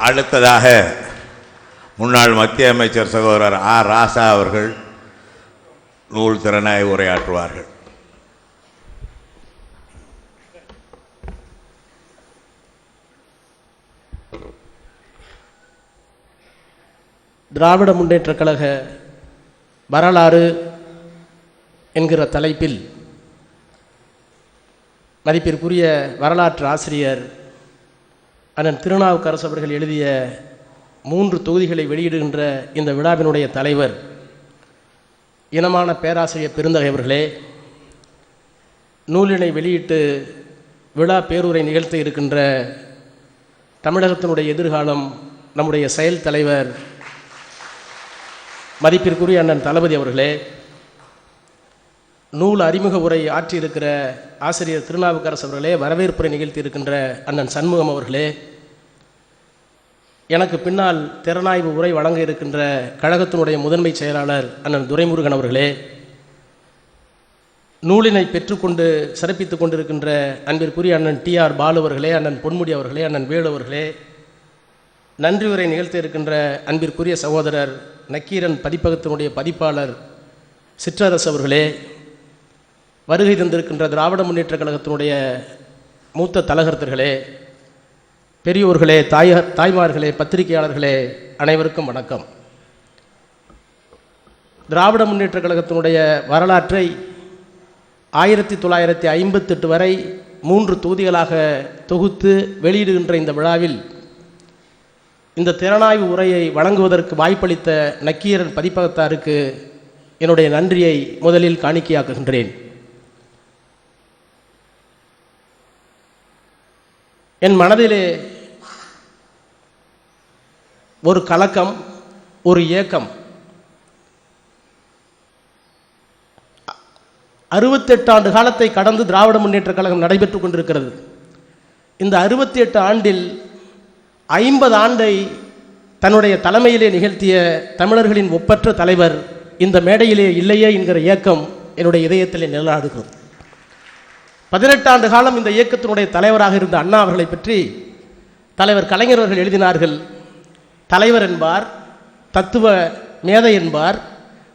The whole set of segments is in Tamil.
அடுத்ததாக முன்னாள் மத்திய அமைச்சர் சகோதரர் ஆர் ராசா அவர்கள் நூல் திறனாய் உரையாற்றுவார்கள். திராவிட முன்னேற்றக் கழக வரலாறு என்கிற தலைப்பில் மதிப்பிற்குரிய வரலாற்று ஆசிரியர் அண்ணன் திருநாவுக்கரசு அவர்கள் எழுதிய மூன்று தொகுதிகளை வெளியிடுகின்ற இந்த விழாவினுடைய தலைவர் இனமான பேராசிரியர் பெருந்தகை அவர்களே நூலினை வெளியிட்டு விழா பேருரை நிகழ்த்த இருக்கின்ற தமிழகத்தினுடைய எதிர்காலம் நம்முடைய செயல் தலைவர் மதிப்பிற்குரிய அண்ணன் தளபதி அவர்களே நூல் அறிமுக உரை ஆற்றியிருக்கிற ஆசிரியர் திருநாவுக்கரசு அவர்களே வரவேற்புரை நிகழ்த்தி இருக்கின்ற அண்ணன் சண்முகம் அவர்களே எனக்கு பின்னால் திறனாய்வு உரை வழங்க இருக்கின்ற கழகத்தினுடைய முதன்மை செயலாளர் அண்ணன் துரைமுருகன் அவர்களே நூலினை பெற்றுக்கொண்டு சிறப்பித்துக் கொண்டிருக்கின்ற அன்பிற்குரிய அண்ணன் டி ஆர் பாலு அவர்களே அண்ணன் பொன்முடி அவர்களே அண்ணன் வேலு அவர்களே நன்றி உரை நிகழ்த்த இருக்கின்ற அன்பிற்குரிய சகோதரர் நக்கீரன் பதிப்பகத்தினுடைய பதிப்பாளர் சிற்றரசு அவர்களே வருகை தந்திருக்கின்ற திராவிட முன்னேற்ற கழகத்தினுடைய மூத்த தலகர்த்தர்களே பெரியோர்களே தாய தாய்மார்களே பத்திரிகையாளர்களே அனைவருக்கும் வணக்கம். திராவிட முன்னேற்ற கழகத்தினுடைய வரலாற்றை ஆயிரத்தி தொள்ளாயிரத்தி ஐம்பத்தெட்டு வரை மூன்று தொகுதிகளாக தொகுத்து வெளியிடுகின்ற இந்த விழாவில் இந்த திறனாய்வு உரையை வழங்குவதற்கு வாய்ப்பளித்த நக்கீரன் பதிப்பகத்தாருக்கு என்னுடைய நன்றியை முதலில் காணிக்கையாக்குகின்றேன். என் மனதிலே ஒரு கலக்கம் ஒரு ஏக்கம். அறுபத்தெட்டு ஆண்டு காலத்தை கடந்து திராவிட முன்னேற்ற கழகம் நடைபெற்றுக் கொண்டிருக்கிறது. இந்த அறுபத்தி எட்டு ஆண்டில் ஐம்பது ஆண்டை தன்னுடைய தலைமையிலே நிகழ்த்திய தமிழர்களின் ஒப்பற்ற தலைவர் இந்த மேடையிலே இல்லையே என்கிற இயக்கம் என்னுடைய இதயத்திலே நிழலாடுகிறது. பதினெட்டாண்டு காலம் இந்த இயக்கத்தினுடைய தலைவராக இருந்த அண்ணா அவர்களை பற்றி தலைவர் கலைஞர் அவர்கள் எழுதினார்கள் தலைவர் என்பார் தத்துவ மேதை என்பார்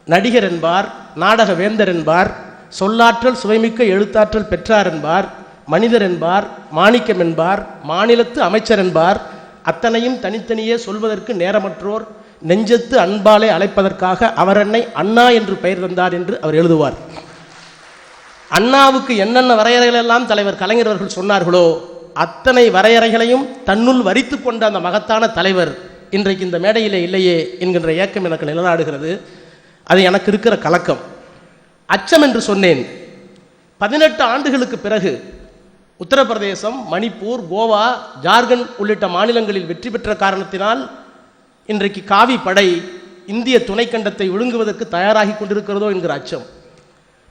நடிகர் என்பார் நாடக வேந்தர் என்பார் சொல்லாற்றல் சுவைமிக்க எழுத்தாற்றல் பெற்றார் என்பார் மனிதர் என்பார் மாணிக்கம் என்பார் மாநிலத்து அமைச்சர் என்பார் அத்தனையும் தனித்தனியே சொல்வதற்கு நேரமற்றோர் நெஞ்சத்து அன்பாலே அழைப்பதற்காக அவர் என்னை அண்ணா என்று பெயர் தந்தார் என்று அவர் எழுதுவார். அண்ணாவுக்கு என்னென்ன வரையறைகள் எல்லாம் தலைவர் கலைஞரவர்கள் சொன்னார்களோ அத்தனை வரையறைகளையும் தன்னுள் வரித்து கொண்ட அந்த மகத்தான தலைவர் இன்றைக்கு இந்த மேடையிலே இல்லையே என்கின்ற ஏக்கம் எனக்கு நிலநாடுகிறது. அது எனக்கு இருக்கிற கலக்கம். அச்சம் என்று சொன்னேன். பதினெட்டு ஆண்டுகளுக்கு பிறகு உத்தரப்பிரதேசம் மணிப்பூர் கோவா ஜார்க்கண்ட் உள்ளிட்ட மாநிலங்களில் வெற்றி பெற்ற காரணத்தினால் இன்றைக்கு காவி படை இந்திய துணைக்கண்டத்தை விழுங்குவதற்கு தயாராகி கொண்டிருக்கிறதோ என்கிற அச்சம்.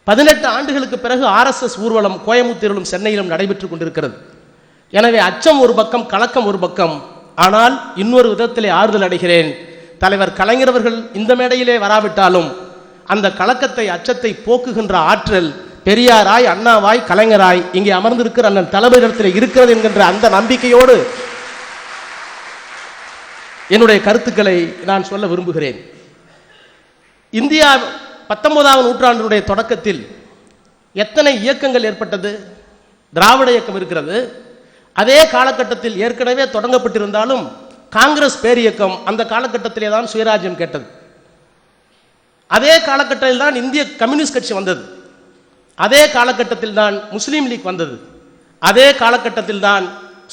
பதினெட்டு ஆண்டுகளுக்கு பிறகு ஆர்எஸ்எஸ் ஊர்வலம் கோயமுத்தூரிலும் சென்னையிலும் நடைபெற்றுக் கொண்டிருக்கிறது. எனவே அச்சம் ஒரு பக்கம் கலக்கம் ஒரு பக்கம். ஆனால் இன்னொரு விதத்திலே ஆறுதல் அடைகிறேன். தலைவர் கலைஞரவர்கள் இந்த மேடையிலே வராவிட்டாலும் அந்த கலக்கத்தை அச்சத்தை போக்குகின்ற ஆற்றல் பெரியாராய் அண்ணாவாய் கலைஞராய் இங்கே அமர்ந்திருக்கிற அண்ணன் தலைவரிடத்தில் இருக்கிறது என்கின்ற அந்த நம்பிக்கையோடு என்னுடைய கருத்துக்களை நான் சொல்ல விரும்புகிறேன். இந்தியா பத்தொன்பதாம் நூற்றாண்டினுடைய தொடக்கத்தில் எத்தனை இயக்கங்கள் ஏற்பட்டது? திராவிட இயக்கம் இருக்கிறது. அதே காலகட்டத்தில் ஏற்கனவே தொடங்கப்பட்டிருந்தாலும் காங்கிரஸ் பேரியக்கம் அந்த காலகட்டத்திலே தான் சுயராஜ்யம் கேட்டது. அதே காலகட்டத்தில் தான் இந்திய கம்யூனிஸ்ட் கட்சி வந்தது. அதே காலகட்டத்தில் தான் முஸ்லீம் லீக் வந்தது. அதே காலகட்டத்தில் தான்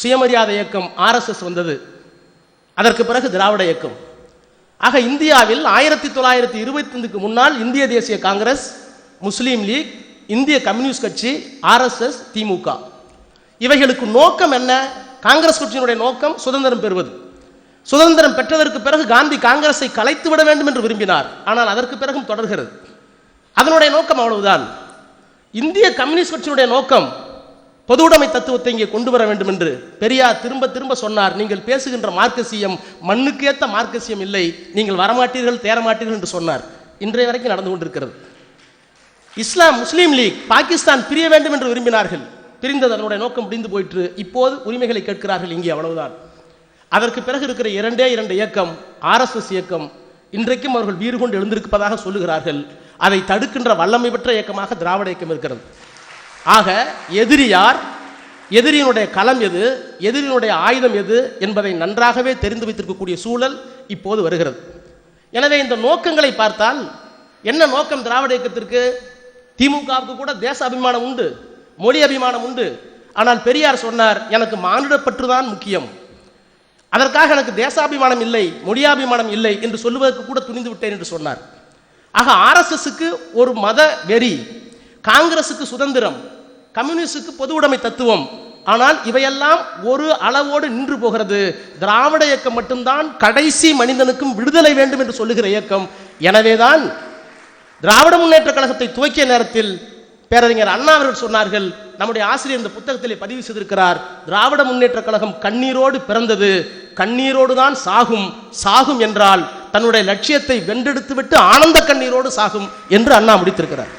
சுயமரியாதை இயக்கம் ஆர்எஸ்எஸ் வந்தது. அதற்கு பிறகு திராவிட இயக்கம். ஆக இந்தியாவில் ஆயிரத்தி தொள்ளாயிரத்தி இருபத்தைந்துக்கு முன்னால் இந்திய தேசிய காங்கிரஸ் முஸ்லீம் லீக் இந்திய கம்யூனிஸ்ட் கட்சி ஆர்எஸ்எஸ் திமுக இவைகளுக்கு நோக்கம் என்ன? காங்கிரஸ் கட்சியினுடைய நோக்கம் சுதந்திரம் பெறுவது. சுதந்திரம் பெற்றதற்கு பிறகு காந்தி காங்கிரஸை கலைத்து விட வேண்டும் என்று விரும்பினார். ஆனால் அதற்கு பிறகும் தொடர்கிறது. அதனுடைய நோக்கம் அவ்வளவுதான். இந்திய கம்யூனிஸ்ட் கட்சியினுடைய நோக்கம் பொதுவுடைமை தத்துவத்தை இங்கே கொண்டு வர வேண்டும் என்று பெரியார் திரும்ப திரும்ப சொன்னார். நீங்கள் பேசுகின்ற மார்க்கசியம் மண்ணுக்கேத்த மார்க்கசியம் இல்லை. நீங்கள் வரமாட்டீர்கள் தேரமாட்டீர்கள் என்று சொன்னார். இன்றைய வரைக்கும் நடந்து கொண்டிருக்கிறது. இஸ்லாம் முஸ்லீம் லீக் பாகிஸ்தான் பிரிய வேண்டும் என்று விரும்பினார்கள். பிரிந்தது அதனுடைய நோக்கம் முடிந்து போயிற்று. இப்போது உரிமைகளை கேட்கிறார்கள் இங்கே அவ்வளவுதான். அதற்கு பிறகு இருக்கிற இரண்டே இரண்டு இயக்கம் ஆர்எஸ்எஸ் இயக்கம் இன்றைக்கும் அவர்கள் வீறு கொண்டு எழுந்திருப்பதாக சொல்லுகிறார்கள். அதை தடுக்கின்ற வல்லமை பெற்ற இயக்கமாக திராவிட இயக்கம் இருக்கிறது. ஆக எதிரி யார்? எதிரியினுடைய களம் எது? எதிரியினுடைய ஆயுதம் எது? என்பதை நன்றாகவே தெரிந்து வைத்திருக்கக்கூடிய சூழல் இப்போது வருகிறது. எனவே இந்த நோக்கங்களை பார்த்தால் என்ன நோக்கம் திராவிட இயக்கத்திற்கு? திமுகவுக்கு கூட தேச அபிமானம் உண்டு. மொழி அபிமானம் உண்டு. ஆனால் பெரியார் சொன்னார் எனக்கு மானுடப்பற்று தான் முக்கியம். அதற்காக எனக்கு தேசாபிமானம் இல்லை மொழியாபிமானம் இல்லை என்று சொல்லுவதற்கு கூட துணிந்து விட்டேன் என்று சொன்னார். ஆக ஆர்எஸ்எஸ்க்கு ஒரு மத வெறி காங்கிரசுக்கு சுதந்திரம் கம்யூனிஸ்டுக்கு பொது உடைமை தத்துவம். ஆனால் இவையெல்லாம் ஒரு அளவோடு நின்று போகிறது. திராவிட இயக்கம் மட்டும்தான் கடைசி மனிதனுக்கும் விடுதலை வேண்டும் என்று சொல்லுகிற இயக்கம். எனவேதான் திராவிட முன்னேற்ற கழகத்தை துவக்கிய நேரத்தில் பேரறிஞர் அண்ணா அவர்கள் சொன்னார்கள் நம்முடைய ஆசிரியர் இந்த புத்தகத்திலே பதிவு செய்திருக்கிறார். திராவிட முன்னேற்ற கழகம் கண்ணீரோடு பிறந்தது. கண்ணீரோடு தான் சாகும். சாகும் என்றால் தன்னுடைய லட்சியத்தை வென்றெடுத்து விட்டு ஆனந்த கண்ணீரோடு சாகும் என்று அண்ணா முடித்திருக்கிறார்.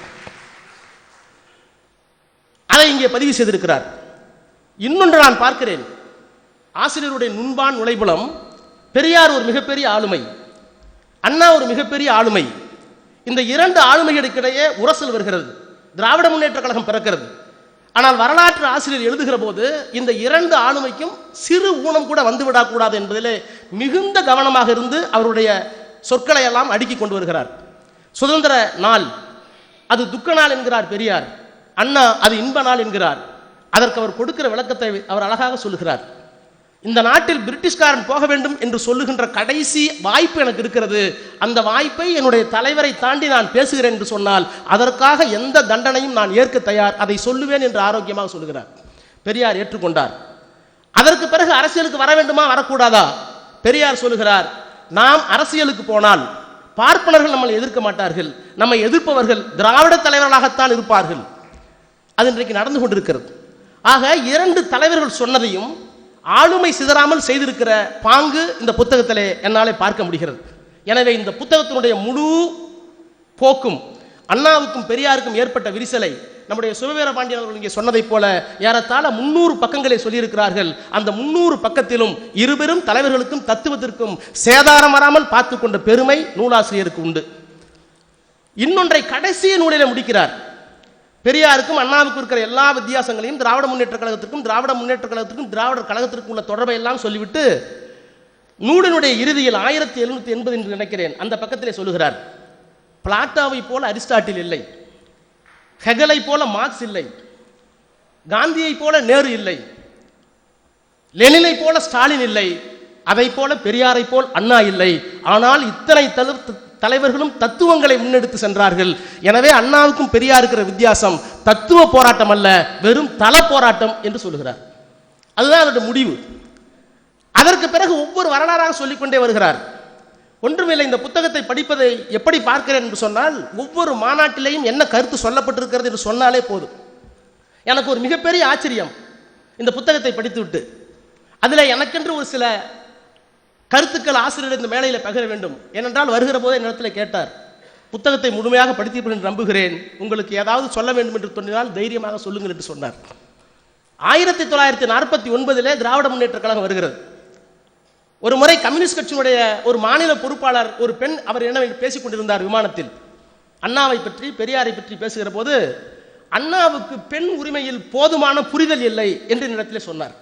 அதை இங்கே பதிவு செய்திருக்கிறார். இன்னொன்று நான் பார்க்கிறேன். ஆசிரியருடைய நுண்பான் நுழைபுலம் பெரியார் ஒரு மிகப்பெரிய ஆளுமை. அண்ணா ஒரு மிகப்பெரிய ஆளுமை. இந்த இரண்டு ஆளுமைகளுக்கிடையே உரசல் வருகிறது. திராவிட முன்னேற்ற கழகம் பிறக்கிறது. ஆனால் வரலாற்று ஆசிரியர் எழுதுகிற போது இந்த இரண்டு ஆளுமைக்கும் சிறு ஊனம் கூட வந்துவிடக்கூடாது என்பதிலே மிகுந்த கவனமாக இருந்து அவருடைய சொற்களை எல்லாம் அடுக்கி கொண்டு வருகிறார். சுதந்திர நாள் அது துக்க நாள் என்கிறார் பெரியார். அண்ணா அது இன்ப நாள் என்கிறார். அதற்கு அவர் கொடுக்கிற விளக்கத்தை அவர் அழகாக சொல்லுகிறார். இந்த நாட்டில் பிரிட்டிஷ்காரன் போக வேண்டும் என்று சொல்லுகின்ற கடைசி வாய்ப்பு எனக்கு இருக்கிறது. அந்த வாய்ப்பை என்னுடைய தலைவரை தாண்டி நான் பேசுகிறேன் என்று சொன்னால் அதற்காக எந்த தண்டனையும் நான் ஏற்க தயார் அதை சொல்லுவேன் என்று ஆரோக்கியமாக சொல்லுகிறார். பெரியார் ஏற்றுக்கொண்டார். அதற்கு பிறகு அரசியலுக்கு வர வேண்டுமா வரக்கூடாதா? பெரியார் சொல்லுகிறார் நாம் அரசியலுக்கு போனால் பார்ப்பனர்கள் நம்மளை எதிர்க்க மாட்டார்கள் நம்மை எதிர்ப்பவர்கள் திராவிட தலைவர்களாகத்தான் இருப்பார்கள். அது இன்றைக்கு நடந்து கொண்டிருக்கிறது. ஆக இரண்டு தலைவர்கள் சொன்னதையும் ஆளுமை சிதறாமல் செய்திருக்கிற பாங்கு இந்த புத்தகத்திலே என்னாலே பார்க்க முடிகிறது. எனவே இந்த புத்தகத்தினுடைய முழு போக்கும் அண்ணாவுக்கும் பெரியாருக்கும் ஏற்பட்ட விரிசலை நம்முடைய சுபவீர பாண்டியன் அவர்கள் இங்கே சொன்னதைப் போல ஏறத்தாழ முன்னூறு பக்கங்களை சொல்லியிருக்கிறார்கள். அந்த முன்னூறு பக்கத்திலும் இருபெரும் தலைவர்களுக்கும் தத்துவத்திற்கும் சேதாரம் வராமல் பார்த்து கொண்ட பெருமை நூலாசிரியருக்கு உண்டு. இன்னொன்றை கடைசி நூலிலே முடிக்கிறார். பெரியாருக்கும் அண்ணாவுக்கும் இருக்கிற எல்லா வித்தியாசங்களையும் திராவிட முன்னேற்ற கழகத்திற்கும் திராவிட முன்னேற்ற கழகத்திற்கும் திராவிடர் கழகத்திற்கும் உள்ள தொடர்பை எல்லாம் சொல்லிவிட்டு நூலினுடைய இறுதியில் ஆயிரத்தி எழுநூத்தி எண்பது என்று நினைக்கிறேன். அந்த பக்கத்திலே சொல்லுகிறார் பிளாட்டாவை போல அரிஸ்டாட்டில் இல்லை ஹெகலை போல மார்க்ஸ் இல்லை காந்தியை போல நேரு இல்லை லெனினை போல ஸ்டாலின் இல்லை அதை போல பெரியாரை போல் அண்ணா இல்லை. ஆனால் இத்தனை தவிர்த்து தலைவர்களும் தத்துவங்களை முன்னெடுத்து சென்றார்கள். எனவே அண்ணாவுக்கும் பெரியா இருக்கிற வித்தியாசம் தத்துவ போராட்டம் அல்ல வெறும் தல போராட்டம் என்று சொல்லுகிறார். அதுதான் அதோட முடிவு. அதற்கு பிறகு ஒவ்வொரு வரலாறாக சொல்லிக்கொண்டே வருகிறார். ஒன்றுமில்லை இந்த புத்தகத்தை படிப்பதை எப்படி பார்க்கிறேன் என்று சொன்னால் ஒவ்வொரு மாநாட்டிலேயும் என்ன கருத்து சொல்லப்பட்டிருக்கிறது என்று சொன்னாலே போதும். எனக்கு ஒரு மிகப்பெரிய ஆச்சரியம். இந்த புத்தகத்தை படித்துவிட்டு. அதில் எனக்கென்று ஒரு சில கருத்துக்கள் ஆசிரியர் இந்த மேலையில் பகிர வேண்டும். ஏனென்றால் வருகிற போதே என்னிடத்தில் கேட்டார் புத்தகத்தை முழுமையாக படித்தீர்கள் என்று நம்புகிறேன். உங்களுக்கு ஏதாவது சொல்ல வேண்டும் என்று தோன்றினால் தைரியமாக சொல்லுங்கள் என்று சொன்னார். ஆயிரத்தி தொள்ளாயிரத்தி நாற்பத்தி ஒன்பதிலே திராவிட முன்னேற்ற கழகம் வருகிறது. ஒரு முறை கம்யூனிஸ்ட் கட்சியினுடைய ஒரு மாநில பொறுப்பாளர் ஒரு பெண் அவர் என்ன பேசிக் கொண்டிருந்தார் விமானத்தில். அண்ணாவை பற்றி பெரியாரை பற்றி பேசுகிற போது அண்ணாவுக்கு பெண் உரிமையில் போதுமான புரிதல் இல்லை என்று என்னிடத்திலே சொன்னார்.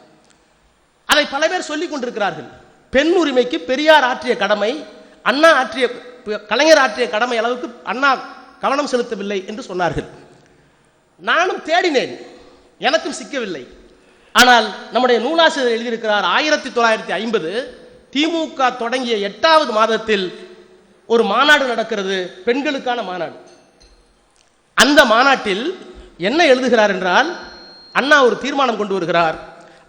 அதை பல பேர் சொல்லிக் கொண்டிருக்கிறார்கள். பெண் உரிமைக்கு பெரியார் ஆற்றிய கடமை அண்ணா ஆற்றிய கலைஞர் ஆற்றிய கடமை அளவுக்கு அண்ணா கவனம் செலுத்தவில்லை என்று சொன்னார்கள். நானும் தேடினேன். எனக்கும் சிக்கவில்லை. ஆனால் நம்முடைய நூலாசிரியர் எழுதியிருக்கிறார் ஆயிரத்தி தொள்ளாயிரத்தி ஐம்பது திமுக தொடங்கிய எட்டாவது மாதத்தில் ஒரு மாநாடு நடக்கிறது பெண்களுக்கான மாநாடு. அந்த மாநாட்டில் என்ன எழுதுகிறார் என்றால் அண்ணா ஒரு தீர்மானம் கொண்டு வருகிறார்.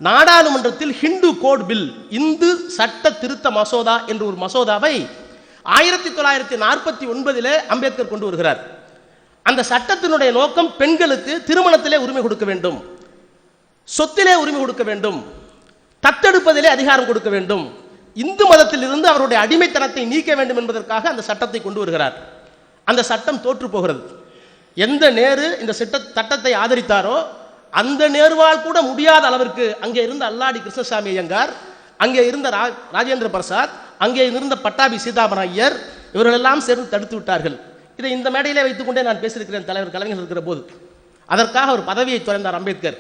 நாடாளுமன்றத்தில் ஹிந்து கோட் பில் இந்து சட்ட திருத்த மசோதா என்ற ஒரு மசோதாவை ஆயிரத்தி தொள்ளாயிரத்தி நாற்பத்தி ஒன்பதிலே அம்பேத்கர் கொண்டு வருகிறார். அந்த சட்டத்தினுடைய நோக்கம் பெண்களுக்கு திருமணத்திலே உரிமை கொடுக்க வேண்டும். சொத்திலே உரிமை கொடுக்க வேண்டும். தத்தெடுப்பதிலே அதிகாரம் கொடுக்க வேண்டும். இந்து மதத்திலிருந்து அவருடைய அடிமைத்தனத்தை நீக்க வேண்டும் என்பதற்காக அந்த சட்டத்தை கொண்டு வருகிறார். அந்த சட்டம் தோற்று போகிறது. எந்த நேரு இந்த சட்ட சட்டத்தை ஆதரித்தாரோ அந்த நேர்வால் கூட முடியாத அளவிற்கு அங்கே இருந்த அல்லாடி கிருஷ்ணசாமி ஐயங்கார் அங்கே இருந்த ரா ராஜேந்திர பிரசாத் அங்கே இருந்த பட்டாபி சீதாபரம் ஐயர் இவர்களெல்லாம் சேர்ந்து தடுத்து விட்டார்கள். இதை இந்த மேடையிலே வைத்துக்கொண்டே நான் பேசியிருக்கிறேன் தலைவர் கலைஞர் இருக்கிற போது. அதற்காக ஒரு பதவியை துறந்தார் அம்பேத்கர்.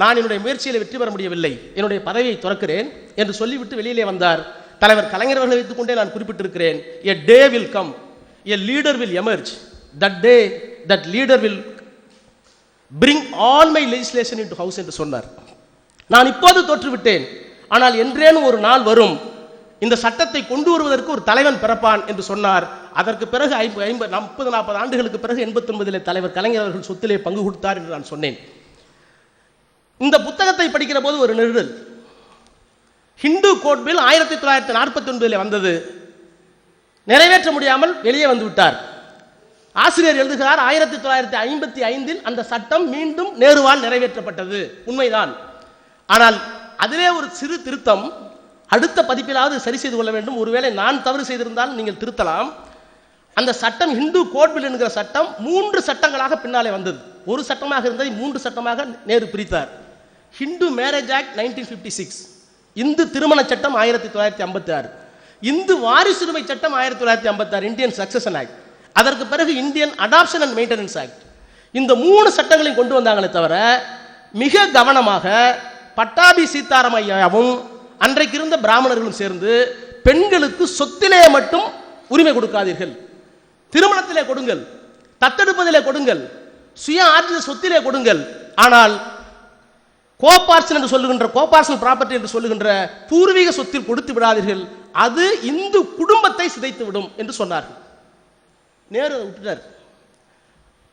நான் என்னுடைய முயற்சியில் வெற்றி பெற முடியவில்லை. என்னுடைய பதவியை துறக்கிறேன் என்று சொல்லிவிட்டு வெளியிலே வந்தார். தலைவர் கலைஞர் அவர்களை வைத்துக்கொண்டே நான் குறிப்பிட்டிருக்கிறேன். A day will come a leader will emerge that day that leader will bring all my legislation into house என்று சொன்னார். நான் இப்போது தோற்றுவிட்டேன். ஆனால் என்றேனும் ஒரு நாள் வரும். இந்த சட்டத்தை கொண்டு வருவதற்கு ஒரு தலைவன் பிறப்பான் என்று சொன்னார். அதற்கு பிறகு ஐம்பது ஐம்பது முப்பது நாற்பது ஆண்டுகளுக்கு பிறகு எண்பத்தொன்பதிலே தலைவர் கலைஞர் அவர்கள் சொத்திலே பங்கு கொடுத்தார் என்று நான் சொன்னேன். இந்த புத்தகத்தை படிக்கிற போது ஒரு நிழல் ஹிந்து கோட்பில் ஆயிரத்தி தொள்ளாயிரத்தி நாற்பத்தி ஒன்பதில் வந்தது. நிறைவேற்ற முடியாமல் வெளியே வந்து விட்டார். ஆசிரியர் எழுதுகிறார் ஆயிரத்தி தொள்ளாயிரத்தி ஐம்பத்தி ஐந்தில் அந்த சட்டம் மீண்டும் நேருவால் நிறைவேற்றப்பட்டது. உண்மைதான். ஆனால் அதிலே ஒரு சிறு திருத்தம் அடுத்த பதிப்பிலாவது சரி செய்து கொள்ள வேண்டும். ஒருவேளை நான் தவறு செய்திருந்தால் நீங்கள் திருத்தலாம். அந்த சட்டம் ஹிந்து கோட் பில் என்கிற சட்டம் மூன்று சட்டங்களாக பின்னாலே வந்தது. ஒரு சட்டமாக இருந்ததை மூன்று சட்டமாக Nehru பிரித்தார். Hindu marriage act nineteen fifty six. Hindu திருமண சட்டம் ஆயிரத்தி தொள்ளாயிரத்தி ஐம்பத்தி ஆறு இந்து வாரிசுரிமை சட்டம் ஆயிரத்தி தொள்ளாயிரத்தி ஐம்பத்தி ஆறு இந்தியன் சக்சஷன் ஆக்ட். அதற்கு பிறகு Indian adoption and maintenance act இந்த மூணு சட்டங்களையும் கொண்டு வந்தாங்களே தவிர மிக கவனமாக பட்டாபி சீதாராமையாவும் அன்றைக்கு இருந்த பிராமணர்களும் சேர்ந்து பெண்களுக்கு சொத்திலே மட்டும் உரிமை கொடுக்காதீர்கள். திருமணத்திலே கொடுங்கள் தத்தெடுப்பதிலே கொடுங்கள் சுய ஆர்ஜித சொத்திலே கொடுங்கள். ஆனால் கோபார்சன் என்று சொல்லுகின்ற கோபார்சன் ப்ராப்பர்ட்டி என்று சொல்லுகின்ற பூர்வீக சொத்தில் கொடுத்து விடாதீர்கள். அது இந்து குடும்பத்தை சிதைத்து விடும் என்று சொன்னார்கள். நேரு அதை விட்டுட்டார்.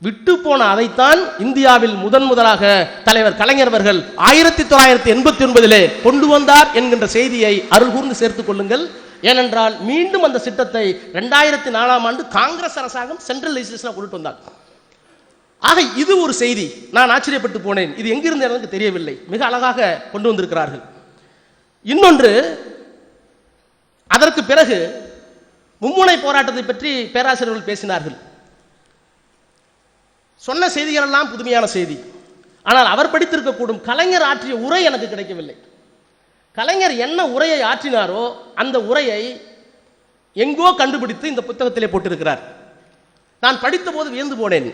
விட்டு போன அதைத்தான் இந்தியாவில் முதன் முதலாக தலைவர் கலைஞர் அவர்கள் ஆயிரத்தி தொள்ளாயிரத்தி எண்பத்தி ஒன்பதிலே கொண்டு வந்தார் என்கின்ற செய்தியை அருள் கூர்ந்து சேர்த்துக் கொள்ளுங்கள். ஏனென்றால் மீண்டும் அந்த திட்டத்தை ரெண்டாயிரத்தி நாலாம் ஆண்டு காங்கிரஸ் அரசாங்கம் சென்ட்ரல் லெஜிஸ்லேஷனாக கொண்டுட்டு வந்தார். ஆக இது ஒரு செய்தி. நான் ஆச்சரியப்பட்டு போனேன். இது எங்கிருந்து எனக்கு தெரியவில்லை. மிக அழகாக கொண்டு வந்திருக்கிறார்கள். இன்னொன்று அதற்கு பிறகு மும்முனை போராட்டத்தை பற்றி பேராசிரியர்கள் பேசினார்கள். சொன்ன செய்திகள் எல்லாம் புதுமையான செய்தி. ஆனால் அவர் படித்திருக்கக்கூடும் கலைஞர் ஆற்றிய உரை எனக்கு கிடைக்கவில்லை. கலைஞர் என்ன உரையை ஆற்றினாரோ அந்த உரையை எங்கோ கண்டுபிடித்து இந்த புத்தகத்திலே போட்டிருக்கிறார். நான் படித்த போது வியந்து போனேன்.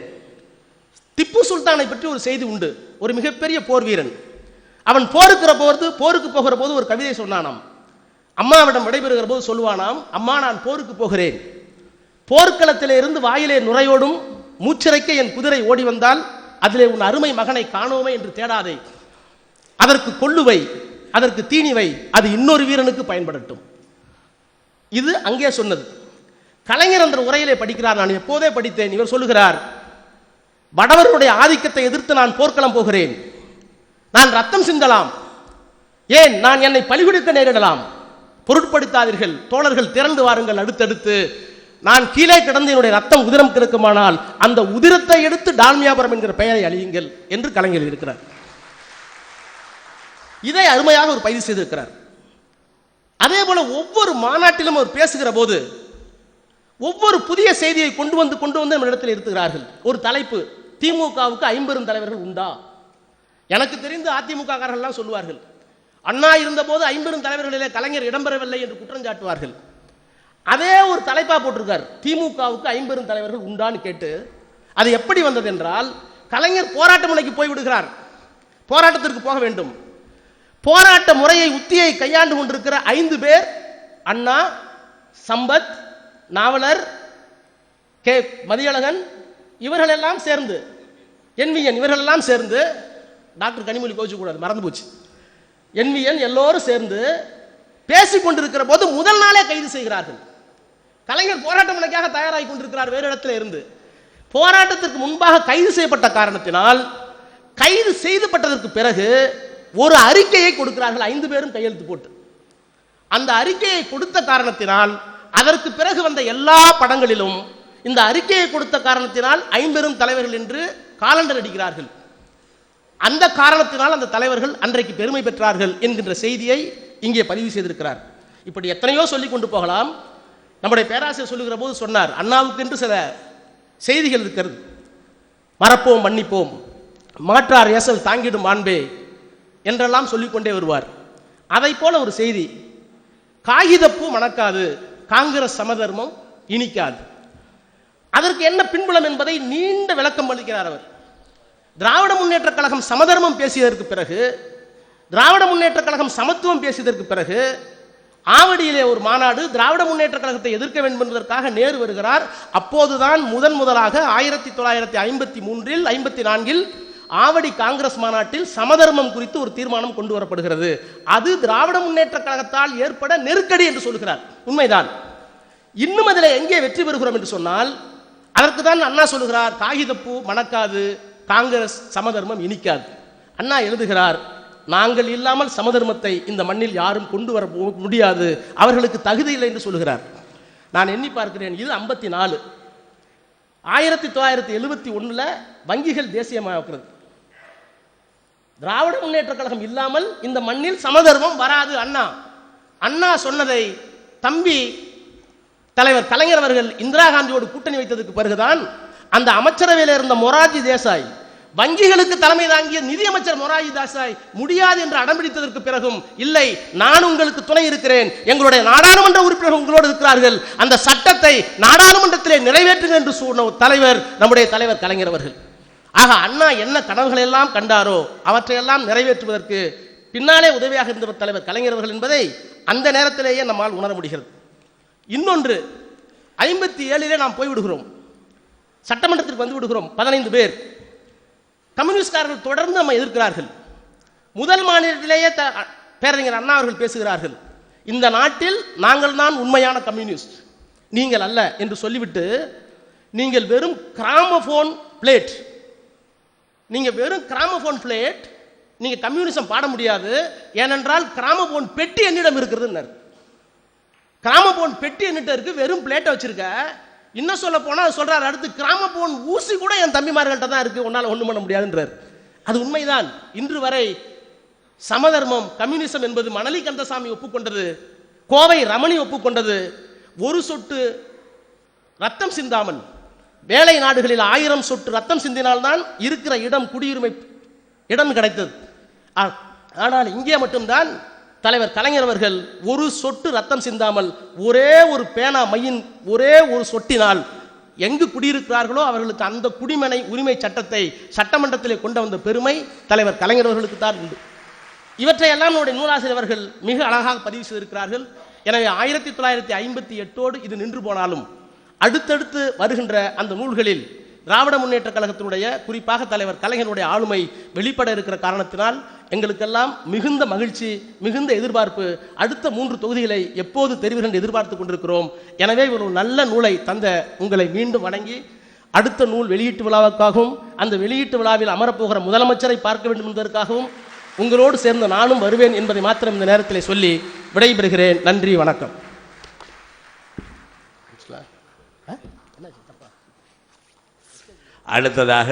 திப்பு சுல்தானை பற்றி ஒரு செய்தி உண்டு. ஒரு மிகப்பெரிய போர் வீரன் அவன் போருக்குற போது போருக்கு போகிற போது ஒரு கவிதை சொன்னானாம். அம்மாவிடம் விடைபெறுகிற போது சொல்லுவானாம் அம்மா நான் போருக்கு போகிறேன். போர்க்களத்திலே இருந்து வாயிலே நுரையோடும் மூச்சிறைக்க என் குதிரை ஓடி வந்தால் அதிலே உன் அருமை மகனை காணோமே என்று தேடாதே. அதற்கு கொள்ளுவை அதற்கு தீனிவை அது இன்னொரு வீரனுக்கு பயன்படட்டும். இது அங்கே சொன்னது. கலைஞர் அந்த உரையிலே படிக்கிறார் நான் எப்போதே படித்தேன். இவர் சொல்லுகிறார் வடவர்களுடைய ஆதிக்கத்தை எதிர்த்து நான் போர்க்களம் போகிறேன். நான் ரத்தம் சிந்தலாம். ஏன்? நான் என்னை பழிவிடுக்க நேரிடலாம். பொருட்படுத்தாதீர்கள். தோழர்கள் திரண்டு வாருங்கள் அடுத்தடுத்து. நான் கீழே கிடந்து என்னுடைய ரத்தம் உதிரம் கிடக்குமானால் அந்த உதிரத்தை எடுத்து டால்மியாபுரம் என்கிற பெயரை அழியுங்கள் என்று கலைஞர் இருக்கிறார். இதை அருமையாக ஒரு பதிவு செய்திருக்கிறார். அதே போல ஒவ்வொரு மாநாட்டிலும் அவர் பேசுகிற போது ஒவ்வொரு புதிய செய்தியை கொண்டு வந்து கொண்டு வந்து நம்ம இடத்தில் இருத்துகிறார்கள் ஒரு தலைப்பு திமுகவுக்கு ஐம்பெரும் தலைவர்கள் உண்டா? எனக்கு தெரிந்து அதிமுக காரர்கள்லாம் சொல்லுவார்கள் அண்ணா இருந்தபோது ஐம்பெரும் தலைவர்களிலே கலைஞர் இடம்பெறவில்லை என்று குற்றம் சாட்டுவார்கள். அதே ஒரு தலைப்பா போட்டிருக்கார். திமுகவுக்கு ஐம்பெரும் தலைவர்கள் உண்டான்னு கேட்டு அது எப்படி வந்தது என்றால் கலைஞர் போராட்ட முறைக்கு போய் விடுகிறார். போராட்டத்திற்கு போக வேண்டும். போராட்ட முறையை உத்தியை கையாண்டு கொண்டிருக்கிற ஐந்து பேர் அண்ணா சம்பத் நாவலர் கே மதியழகன் இவர்களெல்லாம் சேர்ந்து என்விஎன் இவர்களெல்லாம் சேர்ந்து டாக்டர் கனிமொழி கோச்சு கூடாது மறந்து போச்சு. என்விஎன் எல்லோரும் சேர்ந்து பேசி கொண்டிருக்கிற போது முதல் நாளே கைது செய்கிறார்கள். கலைஞர் போராட்டம் முனைக்காக தயாராகி கொண்டிருக்கிறார் வேறு இடத்துல இருந்து. போராட்டத்திற்கு முன்பாக கைது செய்யப்பட்ட காரணத்தினால் கைது செய்துப்பட்டதற்கு பிறகு ஒரு அறிக்கையை கொடுக்கிறார்கள் ஐந்து பேரும் கையெழுத்து போட்டு. அந்த அறிக்கையை கொடுத்த காரணத்தினால் அதற்கு பிறகு வந்த எல்லா படங்களிலும் இந்த அறிக்கையை கொடுத்த காரணத்தினால் ஐம்பெரும் தலைவர்கள் என்று காலண்டர் அடிக்கிறார்கள். அந்த காரணத்தினால் அந்த தலைவர்கள் அன்றைக்கு பெருமை பெற்றார்கள் என்கின்ற செய்தியை இங்கே பதிவு செய்திருக்கிறார். இப்படி எத்தனையோ சொல்லி கொண்டு போகலாம். நம்முடைய பேராசிரியர் சொல்லுகிற போது சொன்னார் அண்ணாவுக்கு என்று சில செய்திகள் இருக்கிறது. மறப்போம் மன்னிப்போம். மாற்றார் ஏசல் தாங்கிடும் மாண்பே என்றெல்லாம் சொல்லிக்கொண்டே வருவார். அதை போல ஒரு செய்தி காகிதப்பூ மணக்காது காங்கிரஸ் சமதர்மம் இனிக்காது. அதற்கு என்ன பின்புலம் என்பதை நீண்ட விளக்கம் அளிக்கிறார் அவர். திராவிட முன்னேற்ற கழகம் சமதர்மம் பேசியதற்கு பிறகு திராவிட முன்னேற்ற கழகம் சமத்துவம் பேசியதற்கு பிறகு ஆவடியிலே ஒரு மாநாடு திராவிட முன்னேற்ற கழகத்தை எதிர்க்க வேண்டும் என்பதற்காக நேரு வருகிறார். அப்போதுதான் முதன் முதலாக ஆயிரத்தி தொள்ளாயிரத்தி ஐம்பத்தி மூன்றில் ஐம்பத்தி நான்கில் ஆவடி காங்கிரஸ் மாநாட்டில் சமதர்மம் குறித்து ஒரு தீர்மானம் கொண்டு வரப்படுகிறது. அது திராவிட முன்னேற்ற கழகத்தால் ஏற்பட நெருக்கடி என்று சொல்கிறார். உண்மைதான். இன்னும் அதில் எங்கே வெற்றி பெறுகிறோம் என்று சொன்னால் அதற்கு தான் அண்ணா சொல்லுகிறார் காகிதப்பூ மணக்காது காங்கிரஸ் சமதர்மம் இனிக்காது. அண்ணா எழுதுகிறார் நாங்கள் இல்லாமல் சமதர்மத்தை இந்த மண்ணில் யாரும் கொண்டு வர மு- முடியாது. அவர்களுக்கு தகுதி இல்லை என்று சொல்லுகிறார் நான் எண்ணி பார்க்கிறேன் இது ஐம்பத்தி நாலு ஆயிரத்தி தொள்ளாயிரத்தி எழுபத்தி ஒண்ணுல வங்கிகள் தேசியமாக்குறது திராவிட முன்னேற்ற கழகம் இல்லாமல் இந்த மண்ணில் சமதர்மம் வராது அண்ணா. அண்ணா சொன்னதை தம்பி தலைவர் கலைஞர் அவர்கள் இந்திரா காந்தியோடு கூட்டணி வைத்ததுக்கு பிறகுதான் அந்த அமைச்சரவையில் இருந்த மொராஜி தேசாய் வங்கிகளுக்கு தலைமை தாங்கிய நிதியமைச்சர் மொராஜி தேசாய் முடியாது என்று அடம்பிடித்ததற்கு பிறகும் இல்லை நான் உங்களுக்கு துணை இருக்கிறேன் எங்களுடைய நாடாளுமன்ற உறுப்பினர்கள் உங்களோடு இருக்கிறார்கள் அந்த சட்டத்தை நாடாளுமன்றத்திலே நிறைவேற்றுங்க என்று சொன்ன தலைவர் நம்முடைய தலைவர் கலைஞர் அவர்கள். ஆக அண்ணா என்ன கனவுகளை எல்லாம் கண்டாரோ அவற்றையெல்லாம் நிறைவேற்றுவதற்கு பின்னாலே உதவியாக இருந்தவர் தலைவர் கலைஞர் அவர்கள் என்பதை அந்த நேரத்திலேயே நம்மால் உணர முடிகிறது. இன்னொன்று ஐம்பத்தி ஏழிலே நாம் போய்விடுகிறோம். சட்டமன்றத்திற்கு வந்து விடுகிறோம் பதினைந்து பேர். கம்யூனிஸ்ட்காரர்கள் தொடர்ந்து நம்ம எதிர்க்கிறார்கள். முதல் மாநிலத்திலேயே த- பேரறிஞர் அண்ணா அவர்கள் பேசுகிறார்கள். இந்த நாட்டில் நாங்கள் தான் உண்மையான கம்யூனிஸ்ட். நீங்கள் அல்ல என்று சொல்லிவிட்டு நீங்கள் வெறும் கிராமபோன் பிளேட். நீங்கள் வெறும் கிராமபோன் பிளேட் நீங்கள் கம்யூனிசம் பாட முடியாது. ஏனென்றால் கிராமபோன் பெட்டி என்னிடம் இருக்கிறதுன்னாரு. கிராமபோன் பெட்டி என்னிட்ட இருக்கு வெறும் பிளேட்டை வச்சிருக்க. இன்னும் சொல்ல போனால் சொல்றாரு அடுத்து கிராமபோன் ஊசி கூட என் தம்பிமார்கள்ட்ட தான் இருக்கு உன்னால ஒன்றும் பண்ண முடியாதுன்றார். அது உண்மைதான். இன்று வரை சமதர்மம் கம்யூனிசம் என்பது மணலி கந்தசாமி ஒப்புக்கொண்டது கோவை ரமணி ஒப்புக்கொண்டது ஒரு சொட்டு ரத்தம் சிந்தாமல் வேலை நாடுகளில் ஆயிரம் சொட்டு ரத்தம் சிந்தினால்தான் இருக்கிற இடம் குடியுரிமை இடம் கிடைத்தது. ஆ- ஆனால் இங்கே மட்டும்தான் தலைவர் கலைஞர் அவர்கள் ஒரு சொட்டு ரத்தம் சிந்தாமல் ஒரே ஒரு பேனா மையின் ஒரே ஒரு சொட்டினால் எங்கு குடியிருக்கிறார்களோ அவர்களுக்கு அந்த குடிமனை உரிமை சட்டத்தை சட்டமன்றத்திலே கொண்டு வந்த பெருமை தலைவர் கலைஞர் அவர்களுக்கு தான் உண்டு. இவற்றையெல்லாம் நம்முடைய நூலாசிரியர் அவர்கள் மிக அழகாக பதிவு செய்திருக்கிறார்கள். எனவே ஆயிரத்தி தொள்ளாயிரத்தி ஐம்பத்தி எட்டோடு இது நின்று போனாலும் அடுத்தடுத்து வருகின்ற அந்த நூல்களில் திராவிட முன்னேற்ற கழகத்தினுடைய குறிப்பாக தலைவர் கலைஞருடைய ஆளுமை வெளிப்பட இருக்கிற காரணத்தினால் எங்களுக்கெல்லாம் மிகுந்த மகிழ்ச்சி மிகுந்த எதிர்பார்ப்பு. அடுத்த மூன்று தொகுதிகளை எப்போது தெரிவுகள் என்று எதிர்பார்த்து கொண்டிருக்கிறோம். எனவே ஒரு நல்ல நூலை தந்த உங்களை மீண்டும் வணங்கி அடுத்த நூல் வெளியீட்டு விழாவுக்காகவும் அந்த வெளியீட்டு விழாவில் அமரப்போகிற முதலமைச்சரை பார்க்க வேண்டும் என்பதற்காகவும் உங்களோடு சேர்ந்து நானும் வருவேன் என்பதை மாத்திரம் இந்த நேரத்தில் சொல்லி விடைபெறுகிறேன். நன்றி வணக்கம். அடுத்ததாக